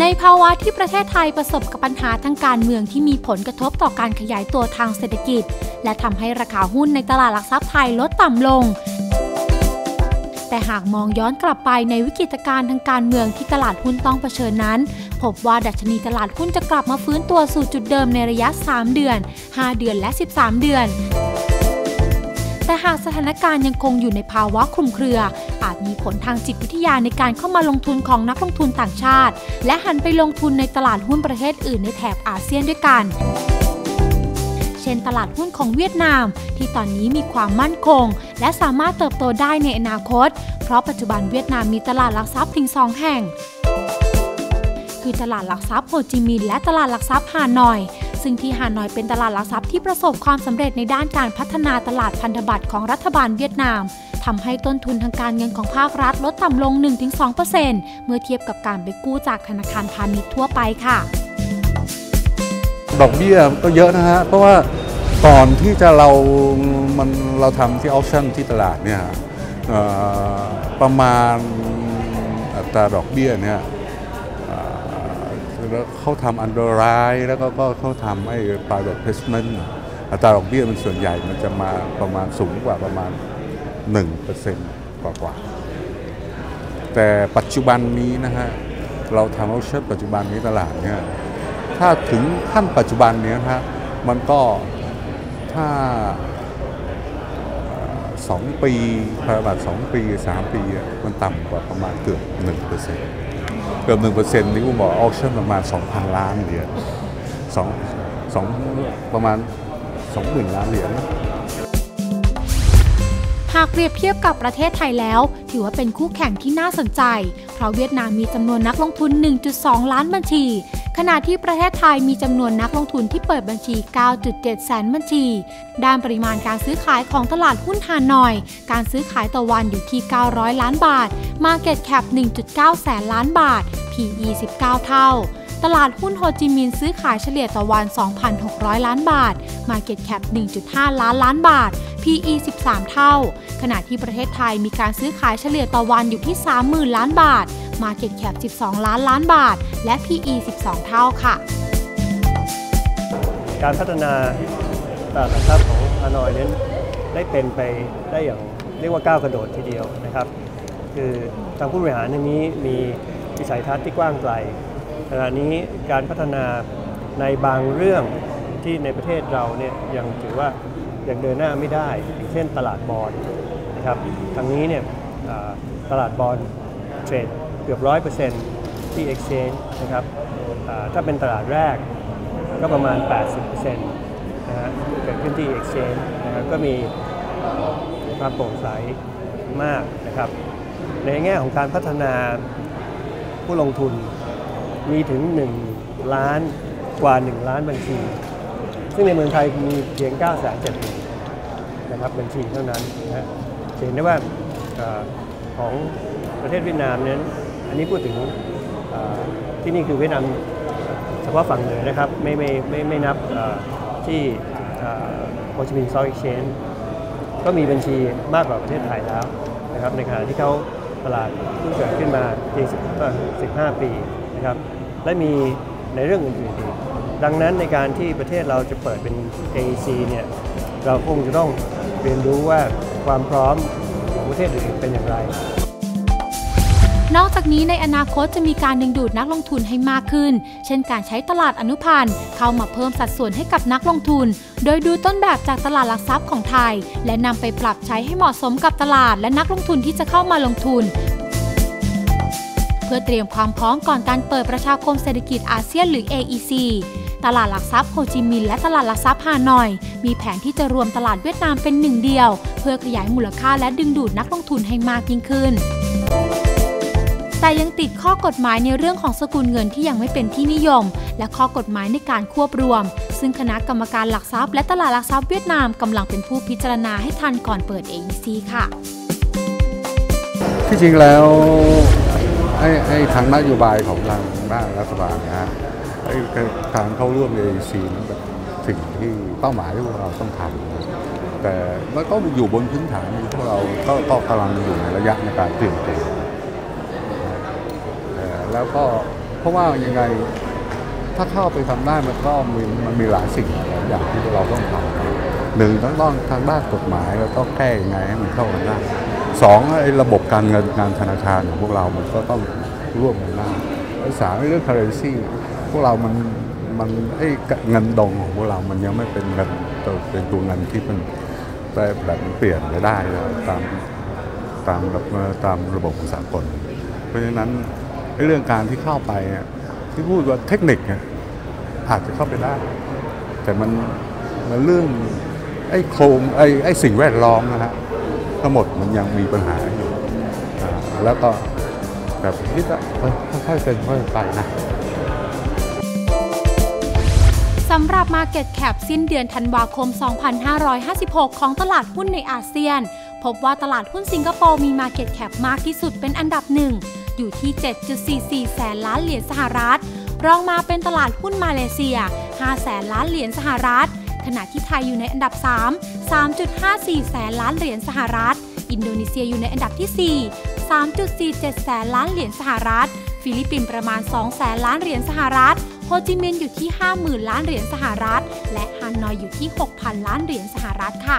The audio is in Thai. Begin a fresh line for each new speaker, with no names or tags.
ในภาวะที่ประเทศไทยประสบกับปัญหาทางการเมืองที่มีผลกระทบต่อการขยายตัวทางเศรษฐกิจ และทำให้ราคาหุ้นในตลาดหลักทรัพย์ไทยลดต่ำลง แต่หากมองย้อนกลับไปในวิกฤตการณ์ทางการเมืองที่ตลาดหุ้นต้องเผชิญนั้น พบว่าดัชนีตลาดหุ้นจะกลับมาฟื้นตัวสู่จุดเดิมในระยะ 3 เดือน 5 เดือนและ 13 เดือน แต่หากสถานการณ์ยังคงอยู่ในภาวะคลุมเครือ อาจมีผลทางจิตวิทยาในการเข้ามาลงทุนของนักลงทุนต่างชาติ และหันไปลงทุนในตลาดหุ้นประเทศอื่นในแถบอาเซียนด้วยกัน เช่นตลาดหุ้นของเวียดนาม ที่ตอนนี้มีความมั่นคง และสามารถเติบโตได้ในอนาคต เพราะปัจจุบันเวียดนามมีตลาดหลักทรัพย์ถึงสองแห่ง คือตลาดหลักทรัพย์โฮจิมินห์และตลาดหลักทรัพย์ฮานอย ซึ่งที่ฮานอยเป็นตลาดหลักทรัพย์ที่ประสบความสำเร็จในด้านการพัฒนาตลาดพันธบัตรของรัฐบาลเวียดนามทำให้ต้นทุนทางการเงินของภาครัฐลดต่ำลง 1-2%เมื่อเทียบกับการไปกู้จากธนาคารพาณิชย์ทั่วไปค่ะ
ดอกเบี้ยก็เยอะนะฮะ เพราะว่าก่อนที่จะเรา มันเราทำที่ออ t ชั่นที่ตลาดเนี่ยประมาณอัตราดอกเบี้ยเนี่ย แล้วเขาทำอันเดอร์ไรแล้วก็เขาทำไอ้ private placement อัตราดอกเบี้ยมันส่วนใหญ่มันจะมาประมาณสูงกว่าประมาณ 1%กว่ากว่าๆแต่ปัจจุบันนี้นะฮะเราทำเออ t ชั่นปัจจุบันนี้ตลาดเนี่ยถ้าถึงขั้นปัจจุบันเนี้ยนะฮะมันก็ถ้าเอ่อสองปีพาบัตรสองปีสามปี มันต่ำกว่าประมาณเกือบหนึ่งเปอร์เซ็นต์ เกือบหนึ่งเปอร์เซ็นต์นี่กูบอกออกชั่นประมาณสองพันล้านเหรียญสองสองประมาณสองหมื่นล้านเหรียญ
หากเปรียบเทียบกับประเทศไทยแล้ว ถือว่าเป็นคู่แข่งที่น่าสนใจ เพราะเวียดนามมีจำนวนนักลงทุน 1.2 ล้านบัญชี ขณะที่ประเทศไทยมีจำนวนนักลงทุนที่เปิดบัญชี 9.7 แสนบัญชี ด้านปริมาณการซื้อขายของตลาดหุ้นฮานอย การซื้อขายต่อวันอยู่ที่ 900 ล้านบาท Market Cap 1.9 แสนล้านบาท PE 19 เท่า ตลาดหุ้นโฮจิมินห์ซื้อขายเฉลี่ยต่อวัน 2,600 ล้านบาท Market Cap 1.5 ล้านล้านบาท PE 13 เท่า ขณะที่ประเทศไทยมีการซื้อขายเฉลี่ยต่อวันอยู่ที่ 30,000 ล้านบาท Market Cap 12 ล้านล้านบาท และ PE 12 เท่าค่ะ
การพัฒนาตลาดหลักทรัพย์ของฮานอยนั้นได้เป็นไปได้อย่างเรียกว่าก้าวกระโดดทีเดียวนะครับ คือทางผู้บริหารในนี้มีวิสัยทัศน์ที่กว้างไกลขณะนี้การพัฒนาในบางเรื่องที่ในประเทศเราเนี่ยยังถือว่ายังเดินหน้าไม่ได้อย่างเช่นตลาดบอลนะครับทางนี้เนี่ยตลาดบอลเทรด กือบร้อยเปอร์เซนต์ที่ Exchange นะครับถ้าเป็นตลาดแรกก็ประมาณ 80%นะฮะเกิดขึ้นที่ Exchange นะครับก็มีความโปร่งใสมากนะครับ ในแง่ของการพัฒนาผู้ลงทุนมีถึง 1 ล้านกว่า 1 ล้านบัญชี ซึ่งในเมืองไทยมีเพียง 9 7 0 0 0นะครับบัญชีเท่านั้นนะฮะเห็นได้ว่าของประเทศเวียดนามนั้น อันนี้พูดถึงที่นี่คือเวียดนามเฉพาะฝั่งเหนือนะครับ ไม่ไม่ไม่ไม่นับที่โฮจิมินห์ซอลเอ็กชแนนก็มีบัญชีมากกว่าประเทศไทยแล้วนะครับในขณะที่เขาตลาดเพิ่งเกิดขึ้นมาเพียง15 ปีนะครับและมีในเรื่องอื่นๆอีกดังนั้นในการที่ประเทศเราจะเปิดเป็น AEC เนี่ยเราคงจะต้องเรียนรู้ว่าความพร้อมของประเทศอื่นเป็นอย่างไร
นอกจากนี้ในอนาคตจะมีการดึงดูดนักลงทุนให้มากขึ้น เช่นการใช้ตลาดอนุพันธ์เข้ามาเพิ่มสัดส่วนให้กับนักลงทุน โดยดูต้นแบบจากตลาดหลักทรัพย์ของไทย และนำไปปรับใช้ให้เหมาะสมกับตลาดและนักลงทุนที่จะเข้ามาลงทุน เพื่อเตรียมความพร้อมก่อนการเปิดประชาคมเศรษฐกิจอาเซียนหรือ AEC ตลาดหลักทรัพย์โฮจิมินห์และตลาดหลักทรัพย์ฮานอย มีแผนที่จะรวมตลาดเวียดนามเป็นหนึ่งเดียว เพื่อขยายมูลค่าและดึงดูดนักลงทุนให้มากยิ่งขึ้น แต่ยังติดข้อกฎหมายในเรื่องของสกุลเงินที่ยังไม่เป็นที่นิยม และข้อกฎหมายในการควบรวม ซึ่งคณะกรรมการหลักทรัพย์และตลาดหลักทรัพย์เวียดนามกำลังเป็นผู้พิจารณาให้ทันก่อนเปิด AEC ค่ะ
ที่จริงแล้วไอ้ไอ้ทางนโยบายของทางด้านรัฐบาลนะฮะไอ้การเข้าร่วม AEC นั้นเป็นสิ่งที่เป้าหมายที่พวกเราต้องทำแต่มันก็อยู่บนพื้นฐานที่พวกเราก็กำลังอยู่ในระยะในการเตรียมตัว แล้วก็เพราะว่ายังไงถ้าเข้าไปทำได้มันก็มีมันมีหลายสิ่งหลายอย่างที่เราต้องทำหนึ่งต้องต้องทางด้านกฎหมายเราต้องแก้ยังไงให้มันเข้ากันได้สองไอ้ระบบการเงินการธนาคารของพวกเรามันก็ต้องร่วมกันได้ไอ้สามเรื่อง currency พวกเรามันมันไอ้เงินดองของพวกเรา มันยังไม่เป็นเงินเป็นตัวเงินที่มันแบบแบบเปลี่ยนไปได้ตามตามระตามระบบของสากลเพราะฉะนั้น เรื่องการที่เข้าไปอะที่พูดว่าเทคนิคเนี่ยอาจจะเข้าไปได้ แต่มันมันเรื่องไอ้โครงไอ้ไอ้สิ่งแวดล้อมนะฮะทั้งหมดมันยังมีปัญหาอยู่แล้วก็แบบคิดว่าเออค่อยๆเป็นค่อยๆไปนะ
สำหรับ Market Cap สิ้นเดือนธันวาคม 2556 ของตลาดหุ้นในอาเซียน พบว่าตลาดหุ้นสิงคโปร์มี Market Cap มากที่สุดเป็นอันดับหนึ่ง อยู่ที่ 7.44 แสนล้านเหรียญสหรัฐ รองมาเป็นตลาดหุ้นมาเลเซีย 5 แสนล้านเหรียญสหรัฐ ขณะที่ไทยอยู่ในอันดับ 3 3.54 แสนล้านเหรียญสหรัฐ อินโดนีเซียอยู่ในอันดับที่ 4 3.47 แสนล้านเหรียญสหรัฐ ฟิลิปปินส์ประมาณ 2 แสนล้านเหรียญสหรัฐ โฮจิมินห์อยู่ที่ 50,000 ล้านเหรียญสหรัฐ และฮานอยอยู่ที่ 6,000 ล้านเหรียญสหรัฐค่ะ